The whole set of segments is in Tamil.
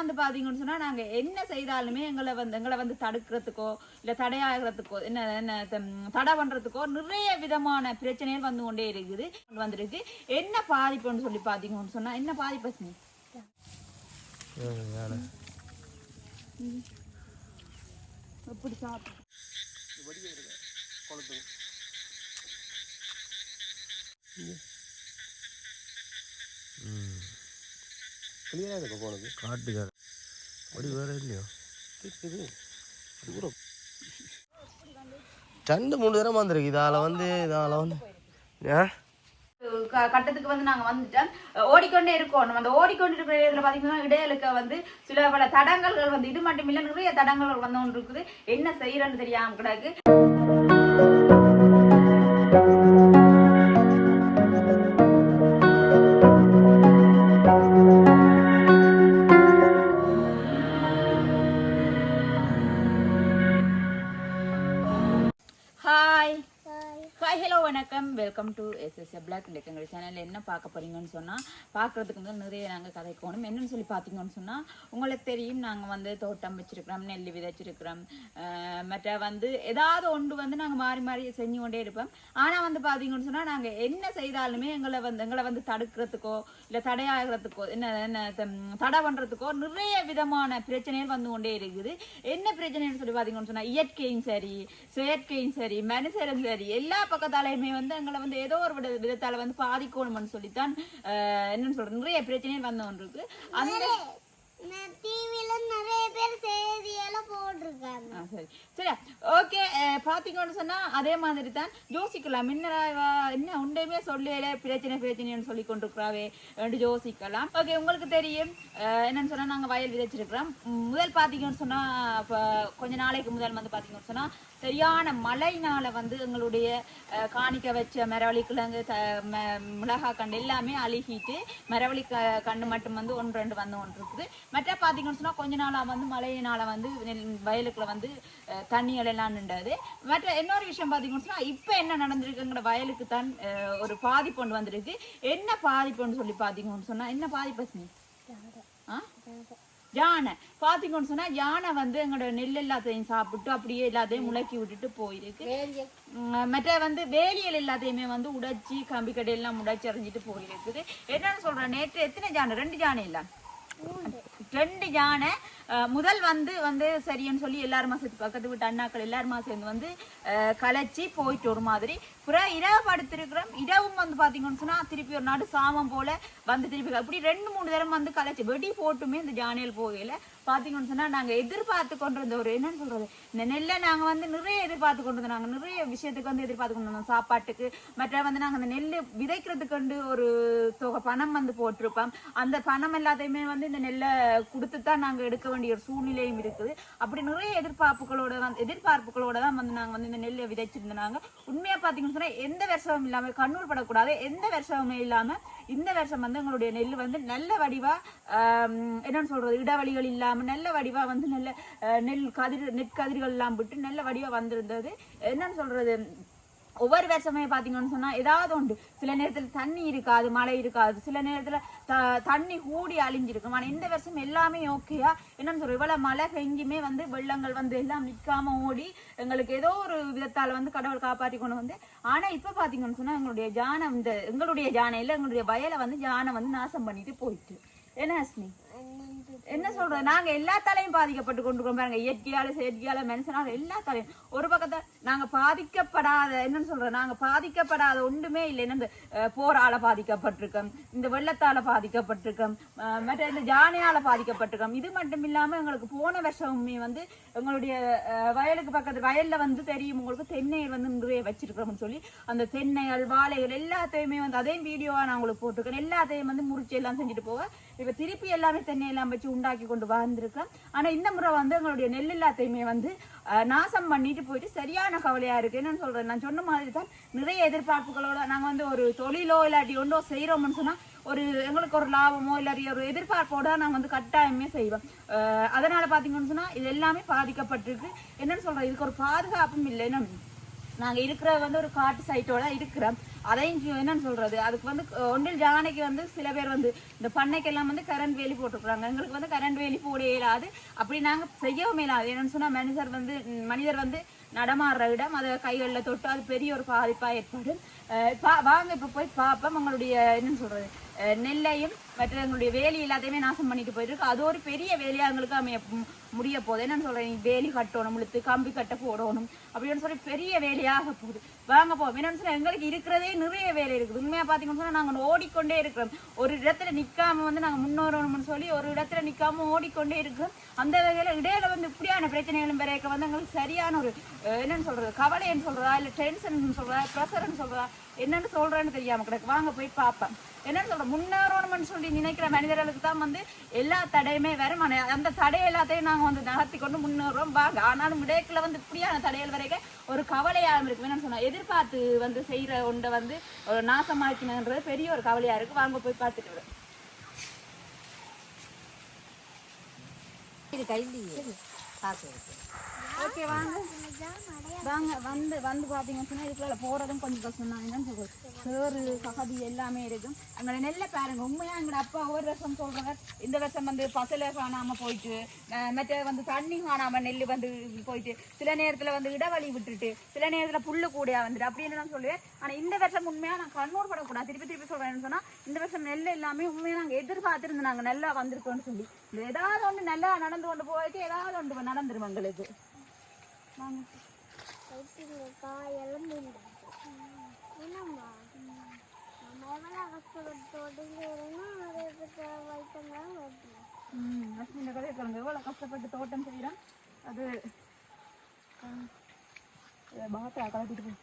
வந்து பாத்தீங்கன்னு சொன்னா நாங்க என்ன செய்தாலுமே எங்களை வந்து எங்களை வந்து தடுக்கிறதுக்கோ இல்ல தடையாகிறதுக்கோ என்ன என்ன தடை பண்றதுக்கோ நிறைய விதமான பிரச்சனைகள் வந்து கொண்டே இருக்குது கொண்டு வந்திருக்கு. என்ன பாதிப்புன்னு சொல்லி பாத்தீங்கன்னு சொன்னா என்ன பாதிப்பு அஸ்மி? எப்படி சாப்பிட்டு கிளியராக இருக்க போனது காட்டுக்கார அப்படி வேற இல்லையோ இருக்குது தூரம் ரெண்டு மூணு தடவை வந்திருக்கு இதால வந்து இதால வந்து க- கட்டத்துக்கு வந்து நாங்க வந்துட்டோம் ஓடிக்கொண்டே இருக்கோம் அந்த ஓடிக்கொண்டு இருக்கிற இடத்துல பாத்தீங்கன்னா இடையிலுக்க வந்து சில பல தடங்கல்கள் வந்து இது மட்டும் இல்ல நிறைய தடங்கல்கள் வந்து ஒன்று இருக்குது என்ன செய்யறன்னு தெரியாம கிடக்கு பார்க்க போறீங்கன்னு சொன்னால் பார்க்குறதுக்கு வந்து நிறைய நாங்கள் கதைக்கணும். என்னன்னு சொல்லி பார்த்தீங்கன்னு சொன்னால் உங்களுக்கு தெரியும் நாங்கள் வந்து தோட்டம் வச்சிருக்கிறோம் நெல் விதைச்சிருக்கிறோம். மற்ற வந்து ஏதாவது ஒன்று வந்து நாங்கள் மாறி மாறி செஞ்சு கொண்டே இருப்போம். ஆனால் வந்து பார்த்தீங்கன்னு சொன்னால் நாங்கள் என்ன செய்தாலுமே எங்களை வந்து எங்களை வந்து தடுக்கிறதுக்கோ இல்லை தடையாகிறதுக்கோ என்ன என்ன தடை பண்ணுறதுக்கோ நிறைய விதமான பிரச்சனைகள் வந்து கொண்டே இருக்குது. என்ன பிரச்சனைன்னு சொல்லி பார்த்தீங்கன்னு சொன்னால் இயற்கையும் சரி செயற்கையும் சரி மனுஷரும் சரி எல்லா பக்கத்தாலையுமே வந்து எங்களை வந்து ஏதோ ஒரு வித விதத்தால் வந்து பாதிக்கணும்னு சொல்லித்தான் என்னன்னு சொல்றது? நிறைய பிரச்சனைகள் வந்து இருக்கு அந்த பாத்தீங்கன்னு சொன்னா அதே மாதிரி தான் யோசிக்கலாம் என்ன என்ன உண்டையுமே சொல்லல பிரச்சனை பிரச்சனைன்னு சொல்லி கொண்டிருக்கிறாவே யோசிக்கலாம். ஓகே உங்களுக்கு தெரியும். என்னன்னு சொன்னா நாங்க வயல் விதைச்சிருக்கிறோம். முதல் பாத்தீங்கன்னு சொன்னா கொஞ்ச நாளைக்கு முதல் வந்து பாத்தீங்கன்னு சொன்னா சரியான மழைனால வந்து எங்களுடைய காணிக்க வச்ச மரவள்ளி கிழங்கு த ம- மிளகாய் கண்டு எல்லாமே அழுகிட்டு மரவள்ளி க கண்டு மட்டும் வந்து ஒன்று ரெண்டு வந்து ஒன்று இருக்குது. மற்ற பார்த்தீங்கன்னு சொன்னா கொஞ்ச நாளா வந்து மழையினால வந்து வயலுக்குள்ள வந்து தண்ணிகள் எல்லாம் நின்றது. மற்ற இன்னொரு விஷயம் பார்த்தீங்கன்னு சொன்னா இப்போ என்ன நடந்திருக்குங்கிற வயலுக்கு தான் ஒரு பாதிப்பு ஒன்று வந்திருக்கு. என்ன பாதிப்புன்னு சொல்லி பார்த்தீங்கன்னு சொன்னா என்ன பாதிப்பு? ஆ? யானை. பார்த்தீங்கன்னு சொன்னா யானை வந்து எங்களோட நெல் எல்லாத்தையும் சாப்பிட்டு அப்படியே எல்லாத்தையும் முளைக்கி விட்டுட்டு போயிருக்கு. மற்ற வந்து வேலியல் எல்லாத்தையுமே வந்து உடைச்சி கம்பி கடையெல்லாம் உடைச்சி எறிஞ்சிட்டு போயிருக்குது. என்னன்னு சொல்றேன் நேற்று எத்தனை யானை? ரெண்டு யானை இல்லை? ரெண்டு யானை முதல் வந்து வந்து சரின்னு சொல்லி எல்லாருமா சேர்த்து பக்கத்து வீட்டு அண்ணாக்கள் எல்லாருமா சேர்ந்து வந்து கலைச்சி போயிட்டு ஒரு மாதிரி. புற இரவு படுத்திருக்கிறோம் இரவும் வந்து பார்த்தீங்கன்னு சொன்னா திருப்பி ஒரு நாடு சாமம் போல வந்து திருப்பி அப்படி ரெண்டு மூணு தரம் வந்து கலைச்சி வெடி போட்டுமே இந்த ஜானியல் போகையில பார்த்தீங்கன்னு சொன்னால் நாங்கள் எதிர்பார்த்து கொண்டிருந்த ஒரு என்னன்னு சொல்கிறது இந்த நெல்லை நாங்கள் வந்து நிறைய எதிர்பார்த்து கொண்டு வந்தோம். நாங்கள் நிறைய விஷயத்துக்கு வந்து எதிர்பார்த்து கொண்டு வந்தோம் சாப்பாட்டுக்கு. மற்ற வந்து நாங்கள் அந்த நெல் விதைக்கிறதுக்கு வந்து ஒரு தொகை பணம் வந்து போட்டிருப்போம். அந்த பணம் எல்லாத்தையுமே வந்து இந்த நெல்லை கொடுத்து தான் நாங்கள் எடுக்க வேண்டிய ஒரு சூழ்நிலையும் இருக்குது. அப்படி நிறைய எதிர்பார்ப்புகளோட வந்து எதிர்பார்ப்புகளோட தான் வந்து நாங்கள் வந்து இந்த நெல்லை விதைச்சிருந்தாங்க உண்மையாக பார்த்தீங்கன்னு சொன்னால் எந்த வருஷமும் இல்லாமல் கண்ணூர் படக்கூடாது. எந்த வருஷமுமே இல்லாமல் இந்த வருஷம் வந்து எங்களுடைய நெல் வந்து நல்ல வடிவாக ஆம், என்னன்னு சொல்றது? இடைவெளிகள் நம்ம நல்ல வடிவா வந்து நல்ல நெல் கதிர் நெற்கதிர்கள்லாம் விட்டு நல்ல வடிவா வந்திருந்தது. என்னன்னு சொல்றது? ஒவ்வொரு வருஷமே பாத்தீங்கன்னு சொன்னா ஏதாவது உண்டு சில நேரத்துல தண்ணி இருக்காது மழை இருக்காது. சில நேரத்துல த தண்ணி கூடி அழிஞ்சிருக்கும். ஆனால் இந்த வருஷம் எல்லாமே ஓகேயா என்னன்னு சொல்ற இவ்வளவு மழை பெஞ்சுமே வந்து வெள்ளங்கள் வந்து எல்லாம் நிற்காம ஓடி எங்களுக்கு ஏதோ ஒரு விதத்தால வந்து கடவுள் காப்பாற்றி கொண்டு வந்து ஆனா இப்ப பாத்தீங்கன்னு சொன்னா எங்களுடைய ஜானம் இந்த எங்களுடைய ஜானை இல்ல எங்களுடைய வயலை வந்து ஜானை வந்து நாசம் பண்ணிட்டு போயிட்டு. என்ன ஹஸ்னி என்ன சொல்றது? நாங்க எல்லாத்தாலையும் பாதிக்கப்பட்டு கொண்டு பாருங்க. இயற்கையால செயற்கையால மனுஷனால எல்லாத்தாலையும் ஒரு பக்கத்தை நாங்க பாதிக்கப்படாத என்னன்னு சொல்றது? நாங்க பாதிக்கப்படாத ஒன்றுமே இல்லை. என்ன இந்த போரால பாதிக்கப்பட்டிருக்கோம். இந்த வெள்ளத்தால பாதிக்கப்பட்டிருக்கோம். மற்ற இந்த ஜானையால பாதிக்கப்பட்டிருக்கோம். இது மட்டும் இல்லாம எங்களுக்கு போன வருஷமுமே வந்து எங்களுடைய வயலுக்கு பக்கத்து வயல்ல வந்து தெரியும். உங்களுக்கு தென்னை வந்து நிறைய வச்சிருக்கிறோம்னு சொல்லி. அந்த தென்னைகள் வாழைகள் எல்லாத்தையுமே வந்து அதே வீடியோவா நான் உங்களுக்கு போட்டிருக்கேன். எல்லாத்தையும் வந்து முறிச்சு எல்லாம் செஞ்சுட்டு போக இப்ப திருப்பி எல்லாமே தென்னை எல்லாம் வச்சு உண்டாக்கி கொண்டு வாழ்ந்திருக்கலாம். ஆனால் இந்த முறை வந்து எங்களுடைய நெல் எல்லாத்தையுமே வந்து நாசம் பண்ணிட்டு போயிட்டு சரியான கவலையாக இருக்குது என்னன்னு சொல்கிறேன் நான் சொன்ன மாதிரி தான் நிறைய எதிர்பார்ப்புகளோட நாங்கள் வந்து ஒரு தொழிலோ இல்லாட்டி ஒன்றோ செய்கிறோம்னு சொன்னால் ஒரு எங்களுக்கு ஒரு லாபமோ இல்லாட்டி ஒரு எதிர்பார்ப்போட நாங்கள் வந்து கட்டாயமே செய்வோம். அதனால் பார்த்தீங்கன்னு சொன்னால் இது எல்லாமே பாதிக்கப்பட்டிருக்கு. என்னன்னு சொல்கிறேன் இதுக்கு ஒரு பாதுகாப்பும் இல்லை நாங்கள் இருக்கிற வந்து ஒரு காட்டு சைட்டோட இருக்கிறோம். அதையும் என்னன்னு சொல்றது? அதுக்கு வந்து ஒன்றில் ஜானைக்கு வந்து சில பேர் வந்து இந்த பண்ணைக்கெல்லாம் வந்து கரண்ட் வேலி போட்டுருக்குறாங்க. எங்களுக்கு வந்து கரண்ட் வேலி போட இயலாது. அப்படி நாங்கள் செய்யவும் இயலாது. என்னன்னு சொன்னால் மனிதர் வந்து மனிதர் வந்து நடமாடுற இடம் அதை கைகளில் தொட்டு அது பெரிய ஒரு பாதிப்பாக ஏற்படும். பா- வாங்க இப்போ போய் பார்ப்போம். உங்களுடைய என்னன்னு சொல்றது? நெல்லையும் மற்ற எங்களுடைய வேலி எல்லாத்தையுமே நாசம் பண்ணிட்டு போயிருக்கு அது ஒரு பெரிய வேலையா எங்களுக்கு அமைய முடிய போகுது. என்னன்னு சொல்றேன் வேலி கட்டணும் முழுத்து கம்பி கட்ட போடணும் அப்படின்னு சொல்லி பெரிய வேலையாக போகுது. வாங்க போ என்னன்னு சொன்னா எங்களுக்கு இருக்கிறதே நிறைய வேலை இருக்குது. உண்மையா பாத்தீங்கன்னு சொன்னா நாங்க ஓடிக்கொண்டே இருக்கிறோம். ஒரு இடத்துல நிக்காம வந்து நாங்க முன்னோரணும்னு சொல்லி ஒரு இடத்துல நிக்காம ஓடிக்கொண்டே இருக்கிறோம். அந்த வகையில இடையில வந்து இப்படியான பிரச்சனைகளும் பிறக்க வந்து எங்களுக்கு சரியான ஒரு என்னன்னு சொல்றது கவலைன்னு சொல்றதா இல்ல டென்ஷன் சொல்றதா ப்ரெஷர்னு சொல்றதா என்னன்னு சொல்கிறேன்னு தெரியாம கிடக்கு. வாங்க போய் பார்ப்பேன் என்னன்னு சொல்ற முன்னேறணும்னு சொல்லி நினைக்கிற மனிதர்களுக்கு தான் வந்து எல்லா தடையுமே வரும் அந்த தடை எல்லாத்தையும் நாங்க வந்து நகர்த்தி கொண்டு முன்னேறோம் வாங்க. ஆனாலும் விடயக்குள்ள வந்து இப்படியான தடைகள் வரைக்கும் ஒரு கவலையாக இருக்கு. என்னன்னு சொன்னா எதிர்பார்த்து வந்து செய்யற ஒன்றை வந்து ஒரு நாசமாக்கினன்றது பெரிய ஒரு கவலையா இருக்கு. வாங்க போய் பார்த்துட்டு வரும். இது கையிலேயே. பார்க்க ஓகே வாங்க. வாங்க வந்து வந்து பார்த்தீங்கன்னு சொன்னால் இதுக்குள்ள போகிறதும் கொஞ்சம் கஷ்டம் தான் என்னன்னு சொல்றது சேறு சகதி எல்லாமே இருக்கும் அங்கே நெல்லை பாருங்க. உண்மையாக எங்களோட அப்பா ஒரு வருஷம் சொல்கிறாங்க இந்த வருஷம் வந்து பசலை காணாமல் போயிட்டு மற்ற வந்து தண்ணி காணாமல் நெல் வந்து போயிட்டு சில நேரத்தில் வந்து இடவழி விட்டுட்டு சில நேரத்தில் புல்லு கூடையாக வந்துட்டு அப்படின்னு நான் சொல்லுவேன் ஆனால் இந்த வருஷம் உண்மையாக நான் கண்ணூர் படக்கூடாது. திருப்பி திருப்பி சொல்றேன்னு சொன்னால் இந்த வருஷம் நெல் எல்லாமே உண்மையாக நாங்கள் எதிர்பார்த்துருந்து நாங்கள் நல்லா வந்திருக்கோம்னு சொல்லி. ஏதாவது ஒன்று நல்லா நடந்து கொண்டு போயிட்டு ஏதாவது ஒன்று நடந்துரும் எங்களுக்கு. வாங்க காயெல்லாம் என்னம்மா நம்ம எவ்வளோ கஷ்டப்பட்டு தொடங்குறோமோ இந்த கதையை கஷ்டப்பட்டு தோட்டம் செய்யறோம் அது ம், கலட்டிட்டு போய்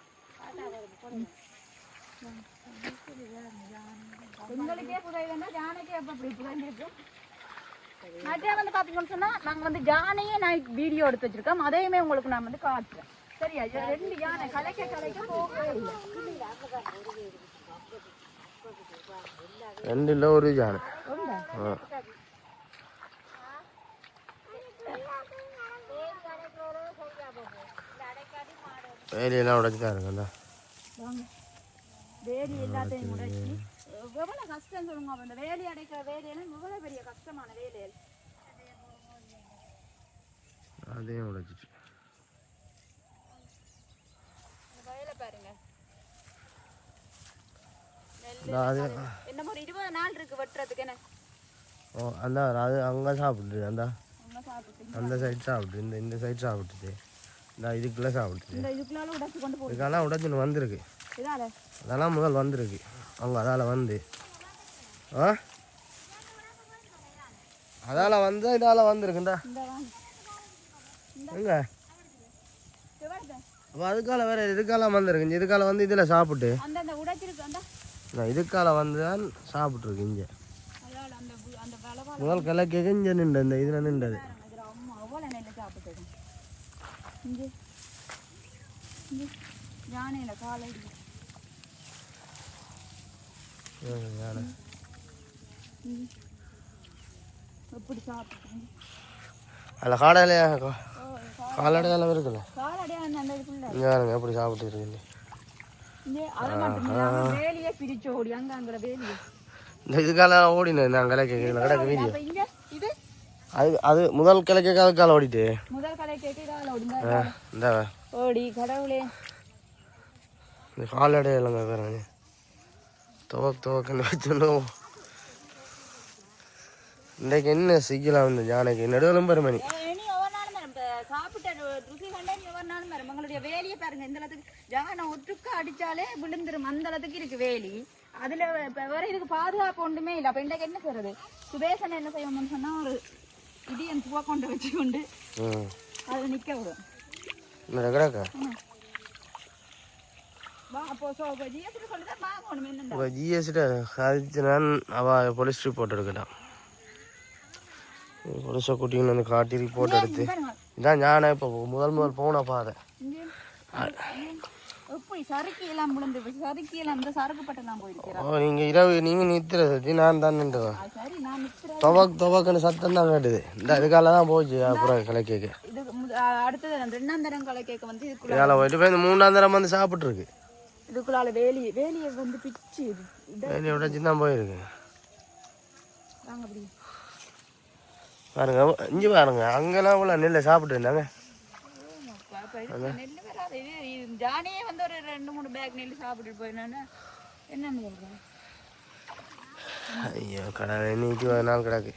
உங்களுக்கே புதையதுன்னா ஜானக்கே எப்போ அப்படி புதைஞ்சிருக்கு மற்றே வந்து பாத்தீங்கன்னு சொன்னா நாங்க வந்து ஜானையே நான் வீடியோ எடுத்து வச்சிருக்கோம். அதையுமே உங்களுக்கு நான் வந்து காட்டுறேன். சரியா? ரெண்டு யானை கலைக்க கலைக்க போகவே இல்லை. ரெண்டு இல்லை ஒரு? ஆ. வேலையெல்லாம் உடச்சி தான் இருக்குல்ல வேலி எல்லாத்தையும் உடைச்சி. எவ்வளவு கஷ்டம் சொல்லுங்க அப்ப இந்த வேலி அடைக்கிற வேலையெல்லாம் எவ்வளவு பெரிய கஷ்டமான வேலைகள் அதையும் இந்த வயலை பாருங்க. இந்த அது என்ன ஒரு இருபது நாள் இருக்கு வெட்டுறதுக்கு என்ன? ஓ அந்த அது அங்கே சாப்பிட்டுது அந்த அந்த சைடு சாப்பிட்டு இந்த இந்த சைடு சாப்பிட்டுது. இந்த இதுக்குள்ளே சாப்பிட்டுது இந்த இதுக்குள்ளால உடைச்சு கொண்டு போகுது இதுக்கெல்லாம் உடச்சுன்னு வந்திருக்கு. இதால. அதெல்லாம் முதல் வந்திருக்கு. அவங்க அதால் வந்து. ஆ? அதால் வந்து இதால் வந்திருக்குண்டா எங்க. அப்போ அதுக்கால வேற இதுக்கால வந்திருக்கு. இதுக்கால வந்து இதில் சாப்பிட்டு. நான் இதுக்கால வந்து தான் சாப்பிட்ருக்கு இங்கே முதல் கிழக்கு இங்கே நின்று இந்த இதில் நின்றது இதுல அம்மா அவ்வளவு நெல்லு சாப்பிட்டது இங்கே. இங்கே. யானையில காலை. யானை எப்படி சாப்பிட்டு அதில் இருக்குல்ல இங்கே பாருங்க எப்படி வேலியே இந்த இதுக்கால ஓடினேன் கிழக்கு இதில் கிடக்கு வீடியோ அது அது முதல் ஓடிட்டு? முதல் கலை கேட்டு இதால ஓடி ஆ, இந்த ஓடி கடவுளே. இந்த காலடையெல்லாம் பாருங்க துவக்கு துவக்குன்னு வச்சுருந்தோம் இன்றைக்கு என்ன சிக்கலாம் இந்த ஜானைக்கு நடுவலும் பெருமணி. உங்களுடைய வேலியை பாருங்க. இந்த அளவுக்கு ஜானை ஒட்டுக்க அடிச்சாலே விழுந்துரும். அந்த அளவுக்கு இருக்கு வேலி. அதுல இப்ப வேற இதுக்கு பாதுகாப்பு ஒன்றுமே இல்லை. அப்ப இன்றைக்கு என்ன செய்யறது? சுபேசன் என்ன செய்யணும்னு சொன்னா ஒரு இடியன் பூவா கொண்டு வச்சு கொண்டு ம். அதுல நிக்க விடும். சொல்லி தான் வாங்கணும் என்னண்டா இப்போ ஜிஎஸ்டி சாதிச்சு சறுக்கி எல்லாம் விழுந்து சறுக்கி எல்லாம் இந்த சறுக்கு பட்டெல்லாம் ஓ நீங்கள் இரவு நீங்கள் நிறுத்துற சத்தி நான் தான் நின்றுவேன். சரி நான் நிக்கிறேன் துவக்கு துவக்குன்னு சத்தம் தான் கேட்டுது. இந்த இதுக்கால தான் போச்சு அப்புறம் இது அடுத்தது ரெண்டாம் தரம் வந்து இதுக்குள்ள போயிட்டு போய் இந்த மூணாம் தரம் வந்து சாப்பிட்ருக்கு இதுக்குள்ளால வேலியை வேலியை வந்து பிச்சு வேலையை தான் போயிருக்கு. வாங்க அப்படி. பாருங்க இஞ்சி பாருங்க அங்கெல்லாம் உள்ள நெல்லை சாப்பிட்டு இருந்தாங்க. ஜானியே வந்து ஒரு ரெண்டு மூணு பேக் நெல் சாப்பிட்டுட்டு போயினானே என்னன்னு சொல்றேன் ஐயோ கடவுளே நீச்சு நாள் கிடக்கு.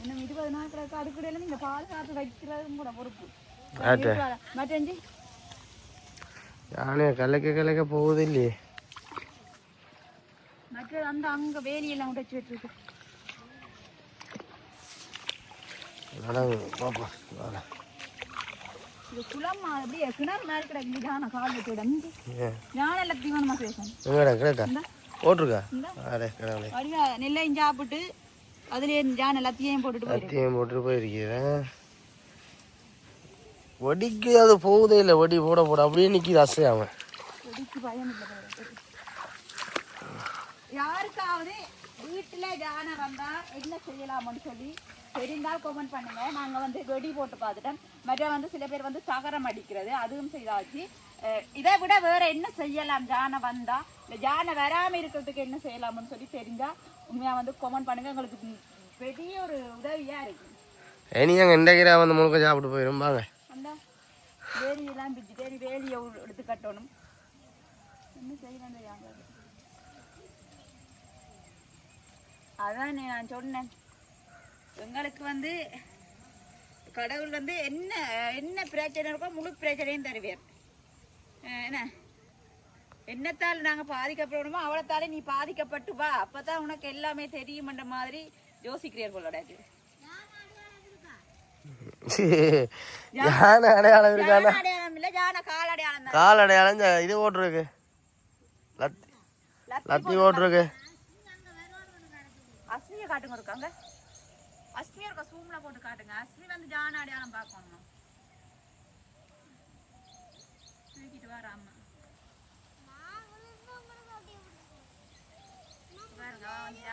என்ன இருபது நாள் கிடக்கு. அதுக்கிடையில நீங்க பாதுகாத்து வைக்கிறதும் கூட பொறுப்பு. மற்றஞ்சி யானே கலக்க கலக்க போகுது இல்லையே மற்ற அந்த அங்க வேலியெல்லாம் உடைச்சு வச்சிருக்கு. பாப்பா இந்தா. அடே கடவுளே நெல்லையும் சாப்பிட்டு அதுலயே ஜான் எல்லாத்தையும் போட்டுட்டு போயிருக்கு அத்தியம் போட்டு போயிருக்கிறேன். வடிக்கு அது போகுதே இல்லை வடி போட போட. அப்படியே நிற்கிது அசையாம. யாருக்காவது வீட்டுல ஜானை வந்தா என்ன செய்யலாம்னு சொல்லி தெரிந்தால் கமெண்ட் பண்ணுங்க. நாங்க வந்து வெடி போட்டு பார்த்துட்டோம். மற்ற வந்து சில பேர் வந்து தகரம் அடிக்கிறது அதுவும் செய்தாச்சு. இதை விட வேற என்ன செய்யலாம்? ஜானை வந்தா இல்ல ஜானை வராம இருக்கிறதுக்கு என்ன செய்யலாம்னு சொல்லி தெரிஞ்சா உண்மையா வந்து கமெண்ட் பண்ணுங்க. உங்களுக்கு பெரிய ஒரு உதவியா இருக்கு. இனி அங்கே இண்டகிரா வந்து முழுக்க சாப்பிட்டு போயிடும் வாங்க அந்த வேலியெல்லாம் பிச்சுட்டு இனி வேலியை எடுத்து கட்டணும். என்ன செய்யணும். அதான் நான் சொன்னேன். எங்களுக்கு வந்து கடவுள் வந்து என்ன என்ன பிரச்சனை இருக்கோ முழு பிரச்சனையும் தருவார். என்ன? என்னத்தால் நாங்கள் பாதிக்கப்படணுமோ அவளத்தாலே நீ பாதிக்கப்பட்டு வா. அப்பதான் உனக்கு எல்லாமே தெரியுமன்ற மாதிரி யோசிக்கிறீர் போலோட யானை அடையாளம் இருக்கானா கால் அடையாளம் தான். இது ஓட்டுருக்கு லத்தி ஓட்டுருக்கு அஸ்மியை காட்டுங்க இருக்காங்க போட்டு காட்டுங்க. அஸ்மி வந்து ஜான அடையாளம் பார்க்கணும். தூக்கிட்டு வர அம்மா பாருங்க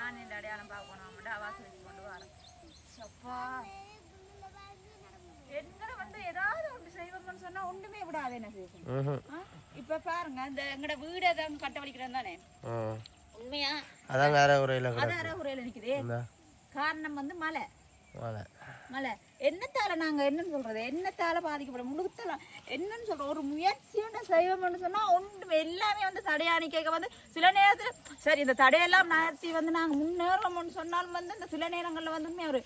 வந்து அடையாளம் பார்க்கணும். அவன்கிட்ட வாசல் வச்சு கொண்டு வரேன் சப்பா எங்களை வந்து ஏதாவது ஒன்று செய்வோம்னு சொன்னா ஒண்ணுமே விடாது என்ன. ஆ? இப்ப பாருங்க இந்த எங்கட வீடு தான் கட்ட வலிக்கிறோம் தானே. உண்மையா? அதான் வேற உரையில் அது கிடக்கு. அரை உரையில நிக்குதே காரணம் வந்து மழை மலை. மழை என்னத்தால நாங்கள் என்னன்னு சொல்றது? என்னத்தால பாதிக்கப்படும்? முழுக்கத்தால என்னன்னு சொல்றோம் ஒரு முயற்சியோட செய்வோம்னு சொன்னா ஒன்று எல்லாமே வந்து தடையாணி கேட்க வந்து சில நேரத்தில் சரி இந்த தடையெல்லாம் நடத்தி வந்து நாங்கள் முன்னேறோம்னு சொன்னாலும் வந்து இந்த சில நேரங்களில் வந்து ஒரு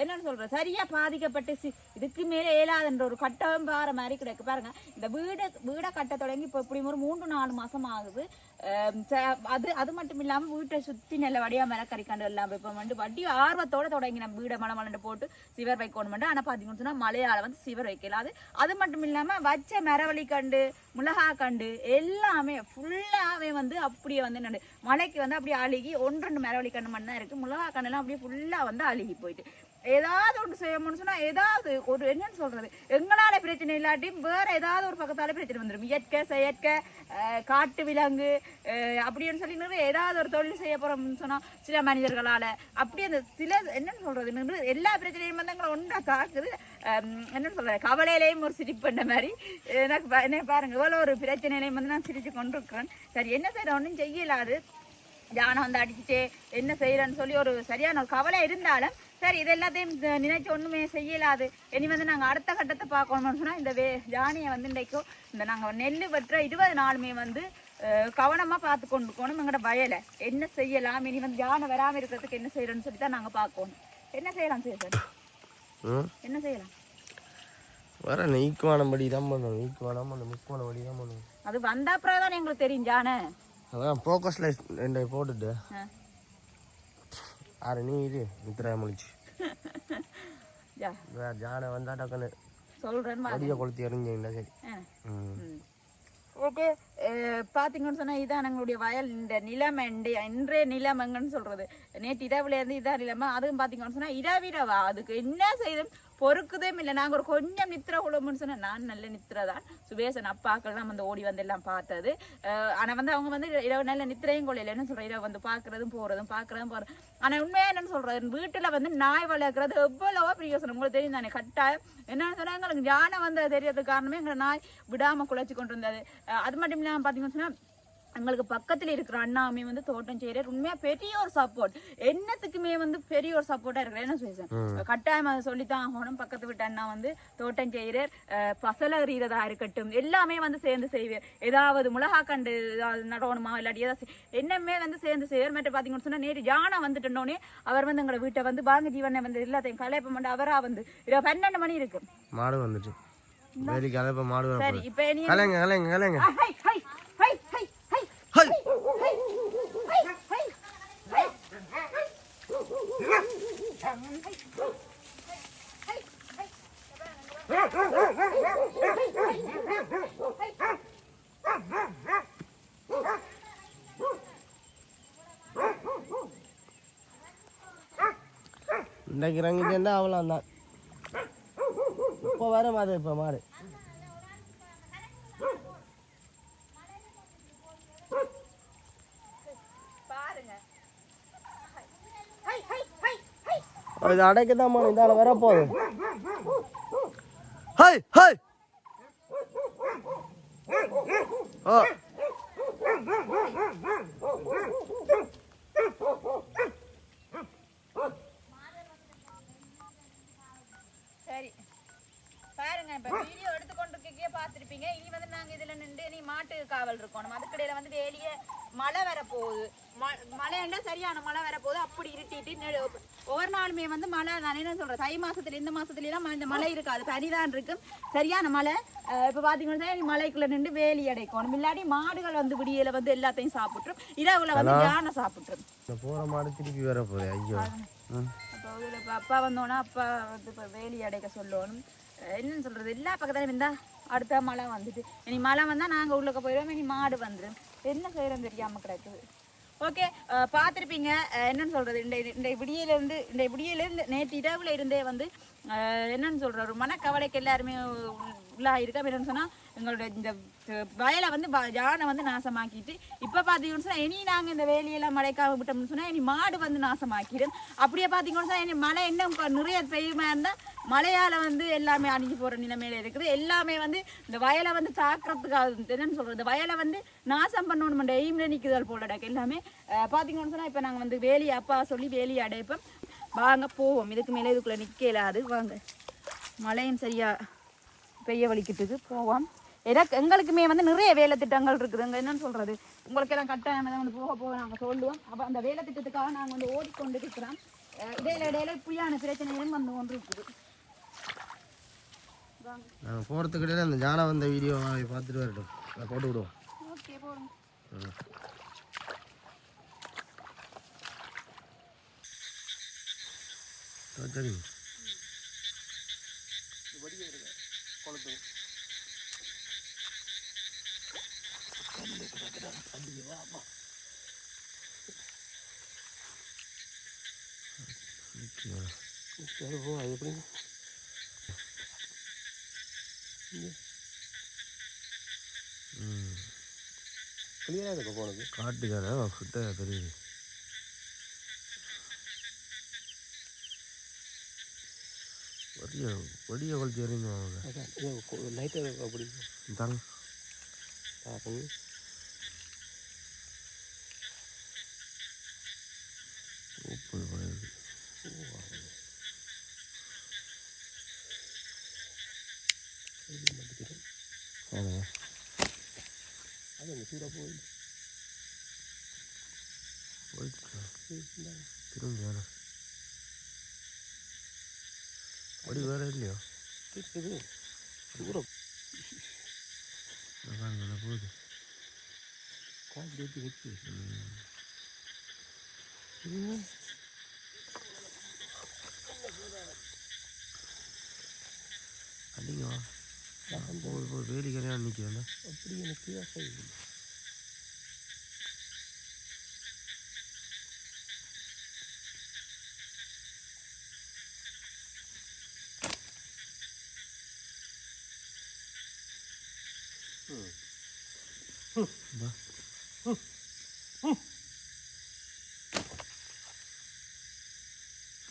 என்னன்னு சொல்றது சரியா பாதிக்கப்பட்டு சி- இதுக்கு மேலே இயலாதுன்ற ஒரு கட்டம் பாற மாதிரி கிடைக்கு. பாருங்க இந்த வீடு வீடை கட்ட தொடங்கி இப்போ இப்படி ஒரு மூன்று நாலு மாசம் ஆகுது. அது அது மட்டும் இல்லாம வீட்டை சுத்தி நல்ல வடியா கண்டு எல்லாம் இப்போ வந்து வட்டி ஆர்வத்தோட தொடங்கி நம்ம வீடை மலை மலண்டு போட்டு சிவர் வைக்கணும் ஆனா பாத்தீங்கன்னு சொன்னா மலையால வந்து சிவர் வைக்கல அது அது மட்டும் இல்லாம வச்ச மரவழி கண்டு மிளகா கண்டு எல்லாமே ஃபுல்லாவே வந்து அப்படியே வந்து நடு மலைக்கு வந்து அப்படியே அழுகி ஒன்று ரெண்டு மரவழி கண்டு மட்டும் தான் இருக்கு மிளகா கண்டெல்லாம் அப்படியே ஃபுல்லா வந்து அழுகி போயிட்டு ஏதாவது ஒன்று செய்யணும்னு சொன்னால் ஏதாவது ஒரு என்னன்னு சொல்கிறது எங்களால் பிரச்சனை இல்லாட்டியும் வேறு ஏதாவது ஒரு பக்கத்தால் பிரச்சனை வந்துடும் இயற்கை செயற்கை காட்டு விலங்கு அப்படின்னு சொல்லி நிறைய ஏதாவது ஒரு தொழில் செய்ய போகிறோம்னு சொன்னால் சில மனிதர்களால் அப்படி அந்த சில என்னன்னு சொல்கிறது நின்று எல்லா பிரச்சனையும் வந்து எங்களை ஒன்றா தாக்குது. என்னன்னு சொல்கிறது கவலையிலையும் ஒரு சிரிப்பு பண்ண மாதிரி. எனக்கு என்ன பாருங்கள் இவ்வளோ ஒரு பிரச்சனையிலையும் வந்து நான் சிரித்து கொண்டிருக்கிறேன் சரி என்ன செய்யற ஒன்றும் செய்யலாது. ஜானம் வந்து அடிச்சுட்டு என்ன செய்யறேன்னு சொல்லி ஒரு சரியான ஒரு கவலை இருந்தாலும் சரி இது எல்லாத்தையும் நினைச்சு ஒண்ணுமே செய்யலாது. இனி வந்து நாங்க அடுத்த கட்டத்தை பார்க்கணும்னு சொன்னா இந்த வே ஜானியை வந்து இன்றைக்கும் இந்த நாங்க நெல் வெட்டுற இருபது நாளுமே வந்து கவனமா பார்த்து கொண்டு போகணும் எங்களோட வயலை என்ன செய்யலாம்? இனி வந்து யானை வராம இருக்கிறதுக்கு என்ன செய்யறோம்னு சொல்லி தான் நாங்க பார்க்கணும். என்ன செய்யலாம் சார் ம் என்ன செய்யலாம்? வர ஈக்குவானபடி தான் பண்ணணும் ஈக்குவானம் அந்த முக்குவானபடி தான் பண்ணணும் அது வந்த அப்புறம் தான் எங்களுக்கு தெரியும் ஜானை அதான் ஃபோக்கஸில் ரெண்டு போட்டுட்டு. இது மித்திரா முடிச்சு ஜா வேற ஜானை வந்தா டக்குன்னு. சொல்றேன்னு வா. அடியை கொளுத்தி எறிஞ்சிங்களா சரி. ஓகே அஹ், பாத்தீங்கன்னு சொன்னா இதான் எங்களுடைய வயல் இந்த நிலம் இன்றைய இன்றைய நிலம் எங்கன்னு சொல்றது. நேற்று இரவுல இருந்து இதான் நிலைமை அதுவும் பாத்தீங்கன்னு சொன்னா இரவிரவா அதுக்கு என்ன செய்தும் பொறுக்குதே இல்லை. நாங்கள் ஒரு கொஞ்சம் நித்திர குழம்புன்னு சொன்னால் நான் நல்ல நித்திர தான் சுபேசன் அப்பாக்கள்லாம் வந்து ஓடி வந்து எல்லாம் பார்த்தது. ஆனால் வந்து அவங்க வந்து இரவு நல்ல நித்திரையும் கொள்ளையில என்ன சொல்ற இரவு வந்து பார்க்குறதும் போகிறதும் பார்க்குறதும் போகிறது ஆனால் உண்மையாக என்னன்னு சொல்கிறது வீட்டில் வந்து நாய் வளர்க்குறது எவ்வளவோ பிரியோசனம். உங்களுக்கு தெரியும் தானே கட்டாயம். என்னென்னு சொன்னால் எங்களுக்கு ஞானம் வந்து தெரியறதுக்கு காரணமே எங்களை நாய் விடாமல் குலைச்சு கொண்டு இருந்தது அது மட்டும் இல்லாமல் பார்த்தீங்கன்னு சொன்னால் எங்களுக்கு பக்கத்துல இருக்கிற அண்ணாமே வந்து தோட்டம் செய்யறாரு. உண்மையா பெரிய ஒரு சப்போர்ட் என்னத்துக்குமே வந்து பெரிய ஒரு சப்போர்ட்டா இருக்கிற என்ன சொல்லுவேன் கட்டாயம் அதை சொல்லித்தான் ஆகணும். பக்கத்து வீட்டு அண்ணா வந்து தோட்டம் செய்யறார். பசல எறிகிறதா இருக்கட்டும் எல்லாமே வந்து சேர்ந்து செய்வார். ஏதாவது மிளகா கண்டு ஏதாவது நடணுமா இல்லாட்டி ஏதாவது என்னமே வந்து சேர்ந்து செய்வார். மட்டும் பாத்தீங்கன்னு சொன்னா நேரு யானை வந்துட்டோன்னே அவர் வந்து எங்களை வீட்டை வந்து வாங்க ஜீவனை வந்து எல்லாத்தையும் கலைப்ப மாட்டா. அவரா வந்து. இரவு பன்னெண்டு மணி இருக்கு. மாடு வந்துட்டு சரி இப்ப கலைங்க கலைங்க கலைங்க. இன்றைக்கு ஹை ஹை அவ்வளோ தான் இப்போ வர மாடு இப்போ மாடு பாருங்க இது அடைக்க தான் இந்த வர போதும் ஹை ஹை ஓ சரி பாருங்க இப்ப வீடியோ எடுத்துக்கொண்டிருக்கே பார்த்திருப்பீங்க இனி வந்து நாங்க இதுல நின்று இனி மாட்டு காவல் இருக்கணும் அதுக்கடையில வந்து வெளியே மழை வர போகுது ம- மழைன்னா சரியான மழை வர போகுது அப்படி இருட்டிட்டு ஒவ்வொரு நாளுமே வந்து மழை என்ன சொல்றேன். தை மாசத்துல இந்த மாசத்துல எல்லாம் இந்த மழை இருக்காது. பனிதான் இருக்கும் சரியான மழை. இப்ப பாத்தீங்கன்னா இனி மலைக்குள்ள நின்று வேலி அடைக்கணும். இல்லாட்டி மாடுகள் வந்து விடியல வந்து எல்லாத்தையும் சாப்பிட்டுரும். இரவுல வந்து யானை சாப்பிட்டுரும். இந்த போகிற மாடு திருப்பி வர போகுது. ஐயோ. அப்போ இப்போ அப்பா வந்தோன்னா அப்பா வந்து இப்போ வேலி அடைக்க சொல்லணும். என்னன்னு சொல்றது? எல்லா பக்கத்துலையும் இருந்தா அடுத்த மழை வந்துட்டு. இனி மழை வந்தால் நாங்கள் உள்ளக்க போயிடுவோம். இனி மாடு வந்துடும் என்ன செய்யறோம் தெரியாம கிடக்குது. ஓகே பார்த்துருப்பீங்க. என்னன்னு சொல்றது? இந்த இந்த விடியிலேருந்து இந்த விடியிலேருந்து நேற்று இரவுல இருந்தே வந்து என்னன்னு சொல்கிற ஒரு மனக்கவலைக்கு எல்லாருமே உள்ளாக இருக்கா என்னன்னு சொன்னால் எங்களோட இந்த வயலை வந்து யானை வந்து நாசமாக்கிட்டு இப்போ பார்த்தீங்கன்னு சொன்னால் இனி நாங்கள் இந்த வேலியெல்லாம் மழைக்காக விட்டோம்னு சொன்னால் இனி மாடு வந்து நாசமாக்கிடும். அப்படியே பார்த்தீங்கன்னு சொன்னா இனி மழை இன்னும் நிறைய பெய்யுமா இருந்தால் மழையால் வந்து எல்லாமே அணிஞ்சு போகிற நிலைமையில இருக்குது. எல்லாமே வந்து இந்த வயலை வந்து தாக்குறதுக்காக என்னன்னு சொல்கிறது இந்த வயலை வந்து நாசம் பண்ணணும் எய்ம்ல நிற்குதல் போலடாக்கு எல்லாமே பார்த்தீங்கன்னு சொன்னால் இப்போ நாங்கள் வந்து வேலி அப்பா சொல்லி வேலி அடைப்போம். வாங்க போவோம். இதுக்கு மேலே இதுக்குள்ளே நிற்க இல்லாது வாங்க. மழையும் சரியாக பெய்ய வலிக்கிட்டுது. போவோம். எனக்கு எங்களுக்குமே வந்து நிறைய வேலை திட்டங்கள் இருக்குது. அங்கே என்னன்னு சொல்கிறது உங்களுக்கு எல்லாம் கட்டாயம் வந்து போக போக நாங்கள் சொல்லுவோம். அப்போ அந்த வேலை திட்டத்துக்காக நாங்கள் வந்து ஓடிக்கொண்டு இருக்கிறோம் இடையில இடையில இப்படியான பிரச்சனைகளும் வந்து கொண்டு இருக்குது. நாங்கள் போகிறதுக்கு இடையில அந்த ஜானா வந்த வீடியோ பார்த்துட்டு வரட்டும். அதை போட்டு விடுவோம். ஓகே போடுங்க. ஆ, சரி. சரி போ அது எப்படி? ம் கிளியராக இருக்கா போனது. காட்டுக்கார? கிட்ட தெரியுது. பெரிய பெரிய அவங்க அதான் லைட்டாக அப்படி. தாங்க பார்ப்போம் உப்பு போயிருக்கு அதான் அது அந்த சூடாக போயிடுச்சு திரும்பி வேணும் படி வேற இல்லையோ கேட்குது தூரம் நல்லா போகுது காசு ஏற்றி வச்சு அடிங்க வா போய் போய் வேலிக்கரையாக நிற்கிறேன் அப்படி எனக்கு ஆசை இல்லை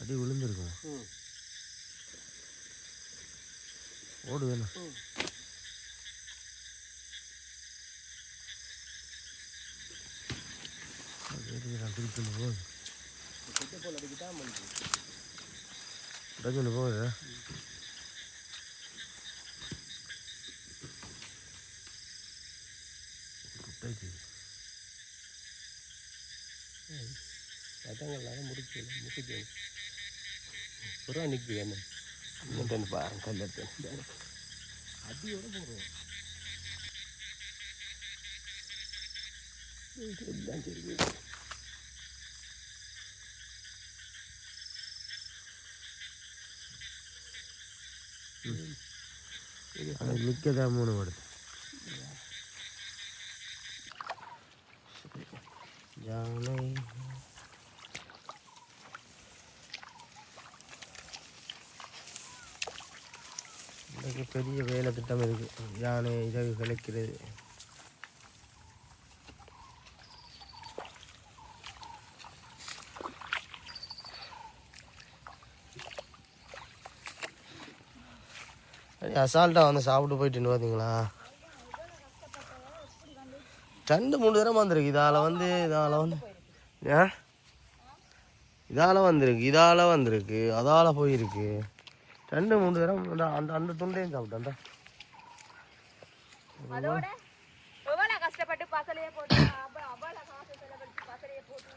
அடி விழுந்துருக்கும். ஓடு. வேணும் போகுது போகுது. குட்டைக்கு பதங்கள்லாம் முடிக்கல முடிக்கணும் புறா நிற்குது என்ன இன்னும் பாருங்க கல்லெடுத்து அடியோட போடுறோம் எல்லாம் அது நிற்கதா மூணு வருது யானை இன்றைக்கு பெரிய வேலை திட்டம் இருக்குது யானை இரவு கிளைக்கிறது அசால்ட்டாக வந்து சாப்பிட்டு போயிட்டுன்னு பார்த்தீங்களா ரெண்டு மூணு தடவை வந்திருக்கு. இதால் வந்து இதால் வந்து ஏன் இதால் வந்திருக்கு இதால் வந்திருக்கு அதால் போயிருக்கு. ரெண்டு மூணு தடவை இந்த- அந்த அந்த துண்டையும் எவ்வளவு கஷ்டப்பட்டு பசலையே போட்டு அவ- அவ்வளவு காசு செலவழிச்சு பசலையே போட்டு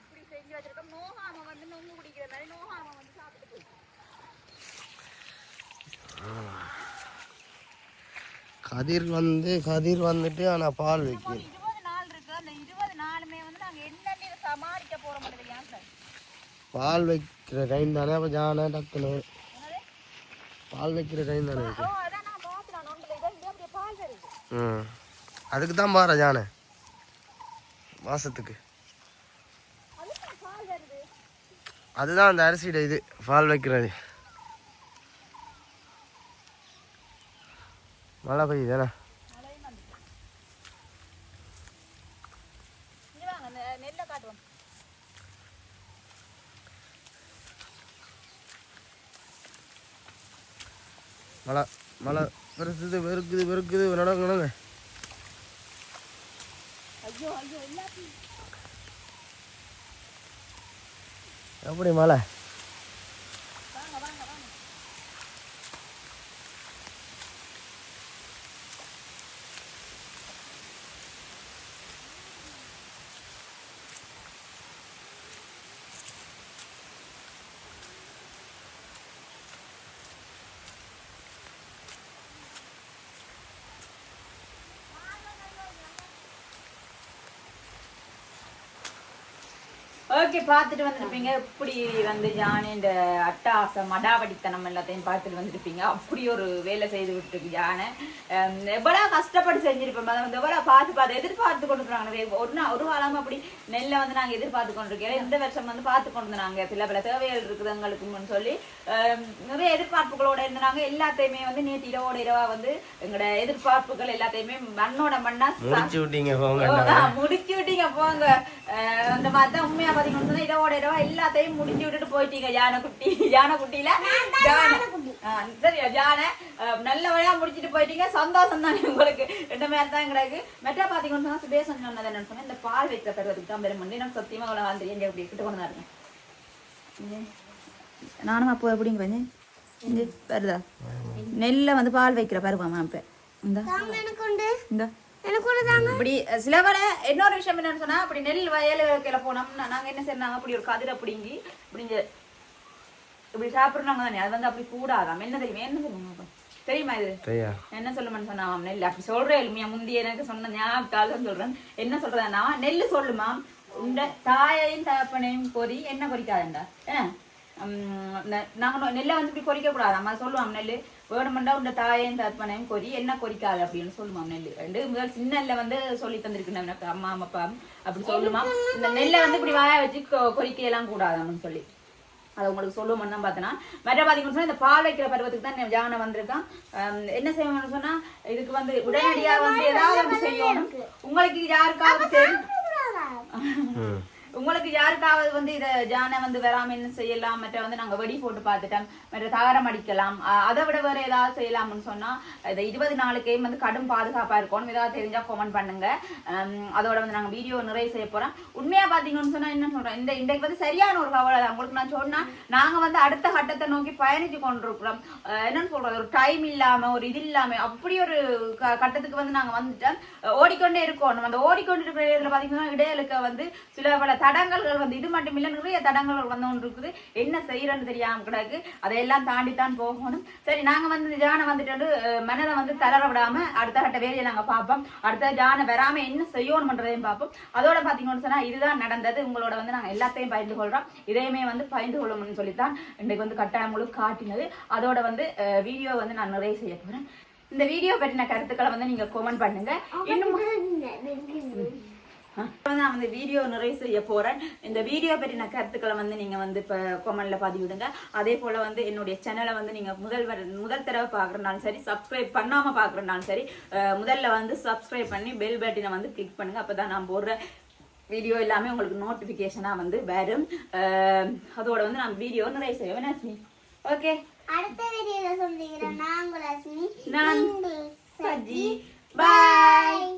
இப்படி செஞ்சு வச்சிருக்கோம் நோகாம வந்து நொங்கு குடிக்கிற மாதிரி நோகாம வந்து சாப்பிட்டு போயிட்டு கதிர் வந்து கதிர் வந்துட்டு ஆனால் பால் வைக்கும். பால் வைக்கிற டைம் தானே அப்போ ஜானை டக்குன்னு. பால் வைக்கிற டைம் தானே ம். அதுக்கு தான் பாரு ஜானை. வருது அதுதான் அந்த அரிசியோட இது. பால் வைக்கிறது. மழை பெய்யுதானே மழை மழை பெருக்குது நடக்கணுங்க ஐயோ ஐயோ எல்லாத்தையும் எப்படி மழை வாங்க வாங்க வாங்க ஓகே பார்த்துட்டு வந்திருப்பீங்க. இப்படி வந்து ஜானி இந்த அட்டாசம் மடாவடித்தனம் எல்லாத்தையும் பார்த்துட்டு வந்திருப்பீங்க. அப்படி ஒரு வேலை செய்து விட்டுருக்கு ஜானை. ஹம், எவ்வளவு கஷ்டப்பட்டு செஞ்சிருப்போம் அதை வந்து எவ்வளவு பார்த்து பார்த்து எதிர்பார்த்து கொண்டுருக்காங்க ஒரு நாள் ஒரு காலமா அப்படி நெல்லை வந்து நாங்க எதிர்பார்த்து கொண்டிருக்கோம். இந்த வருஷம் வந்து பார்த்து கொண்டு நாங்க சில பல தேவைகள் இருக்குது எங்களுக்குன்னு சொல்லி. நிறைய எதிர்பார்ப்புகளோட இருந்தாங்க. எல்லாத்தையுமே வந்து நேற்று இரவோட இரவா வந்து எங்களோட எதிர்பார்ப்புகள் எல்லாத்தையுமே மண்ணோட மண்ணா முடிச்சு விட்டீங்க போங்க முடிச்சு விட்டீங்க அந்த மாதிரி தான் உண்மையா பாத்தீங்கன்னு சொன்னா இதோட இரவா எல்லாத்தையும் முடிச்சு விட்டுட்டு போயிட்டீங்க யானை குட்டி. யானை குட்டியில யானை. ஆ, சரியா யானை வழியா முடிச்சிட்டு போயிட்டீங்க. சந்தோஷம் தானே உங்களுக்கு. ரெண்டு மாதிரி தான் கிடக்கு. மெட்டா பாத்தீங்கன்னு சொன்னா சுபேசன் சொன்னது என்னன்னு சொன்னா இந்த பால் வைக்கிற தருவதுக்கு தான் பெரும் நான் சத்தியமா அவ்வளவு வந்து எங்க இப்படி கிட்ட கொண்டு இருக்கேன் இங்க. நானும் அப்போ எப்படிங்க இங்க வருதா? நெல்லை வந்து பால் வைக்கிற பருவமா இப்ப இந்த. இந்த. இப்படி சில வேளை இன்னொரு விஷயம் என்னன்னு சொன்னா அப்படி நெல் வயலுக்கு போனோம்னா நாங்க என்ன செய்யறாங்க அப்படி ஒரு கதிரை பிடிங்கி இப்படி இங்க இப்படி சாப்பிடுறாங்க தானே அது வந்து அப்படி கூடாதாம். என்ன தெரியுமா என்ன சொல்லுங்க அப்ப? தெரியுமா இது? என்ன சொல்லுமான்னு சொன்னாம் நெல். அப்படி சொல்றேன் இல்லையா முந்தி எனக்கு சொன்ன ஞாபகத்தால் தான் சொல்றேன். என்ன சொல்றதுன்னா நெல் சொல்லுமா உண்ட தாயையும் தகப்பனையும் பொறி என்ன பொறிக்காதண்டா? என்ன உம், நெ- நாங்க நொ- நெல்லை வந்து இப்படி கொறிக்க கூடாது அம்மா சொல்லுவாங்க நெல் வேணுமெண்டா உண்ட தாயையும் தற்பனையும் கொறி என்ன கொறிக்காது அப்படின்னு சொல்லுவாங்க நெல் ரெண்டு முதல் சின்ன நெல்லை வந்து சொல்லி தந்திருக்கு எனக்கு அம்மா அப்பா அப்படி சொல்லுமா இந்த நெல்லை வந்து இப்படி வாய வச்சு கொ- கொறிக்க எல்லாம் கூடாதுன்னு சொல்லி அதை உங்களுக்கு சொல்லுவோம்னு தான் பார்த்தேன்னா மற்ற பார்த்தீங்கன்னு சொன்னா இந்த பால் வைக்கிற பருவத்துக்கு தான் ஜானை வந்திருக்கான் என்ன செய்யணும்னு சொன்னா இதுக்கு வந்து உடனடியா வந்து ஏதாவது செய்யணும் உங்களுக்கு யாருக்காவது உங்களுக்கு யாருக்காவது வந்து இத ஜானை வந்து வராமல் செய்யலாம் மற்ற வந்து நாங்க வெடி போட்டு பார்த்துட்டோம் மற்ற தகரம் அடிக்கலாம் அதை விட வேற ஏதாவது செய்யலாம்னு சொன்னா இந்த இருபது நாளுக்கே வந்து கடும் பாதுகாப்பா இருக்கணும். ஏதாவது தெரிஞ்சா கமெண்ட் பண்ணுங்க. அதோட வந்து நாங்க வீடியோ நிறைய செய்ய போறோம். உண்மையா பாத்தீங்கன்னு சொன்னா என்ன சொல்றோம்? இந்த இன்றைக்கு வந்து சரியான ஒரு கவலை தான். உங்களுக்கு நான் சொன்னா நாங்க வந்து அடுத்த கட்டத்தை நோக்கி பயணிச்சு கொண்டிருக்கிறோம். என்னன்னு சொல்றது? ஒரு டைம் இல்லாம ஒரு இது இல்லாம அப்படி ஒரு க- கட்டத்துக்கு வந்து நாங்க வந்துட்டோம். ஓடிக்கொண்டே இருக்கோம். அந்த ஓடிக்கொண்டு இருக்கிற இதுல பாத்தீங்கன்னா இடையிலுக்கு வந்து சில பல தடங்கள் தடங்கல்கள் வந்து இது மட்டும் இல்ல நிறைய தடங்கல்கள் வந்து ஒன்று இருக்குது என்ன செய்யறன்னு தெரியாம கிடக்கு. அதையெல்லாம் தாண்டி தான் போகணும். சரி நாங்க வந்து ஜானை வந்துட்டு மனதை வந்து தளர விடாம அடுத்த கட்ட வேலையை நாங்க பார்ப்போம். அடுத்த ஜானை வராம என்ன செய்யணும்ன்றதையும் பார்ப்போம். அதோட பாத்தீங்கன்னு சொன்னா இதுதான் நடந்தது. உங்களோட வந்து நாங்க எல்லாத்தையும் பகிர்ந்து கொள்றோம். இதையுமே வந்து பகிர்ந்து கொள்ளணும்னு சொல்லித்தான் இன்றைக்கு வந்து கட்டாயங்களும் காட்டினது. அதோட வந்து வீடியோ வந்து நான் நிறைய செய்ய போறேன். இந்த வீடியோ பற்றின கருத்துக்களை வந்து நீங்க கமெண்ட் பண்ணுங்க. இன்னும் இப்ப நான் வந்து வீடியோ நிறைய செய்ய போறேன். இந்த வீடியோ பற்றின கருத்துக்களை வந்து நீங்க வந்து இப்ப கொமெண்ட்ல பதிவிடுங்க. அதே போல வந்து என்னுடைய சேனலை வந்து நீங்க முதல் வர முதல் தடவை பாக்குறனாலும் சரி சப்ஸ்கிரைப் பண்ணாம பாக்குறனாலும் சரி முதல்ல வந்து சப்ஸ்கிரைப் பண்ணி பெல் பட்டனை வந்து கிளிக் பண்ணுங்க. அப்பதான் நான் போடுற வீடியோ எல்லாமே உங்களுக்கு நோட்டிபிகேஷனா வந்து வரும். அதோட வந்து நான் வீடியோ நிறைய செய்வேன் நஸ்மி ஓகே அடுத்த வீடியோல சொல்லிக்கிறேன் நான் அஸ்மி நான் நீங்கள் சஜி. பாய்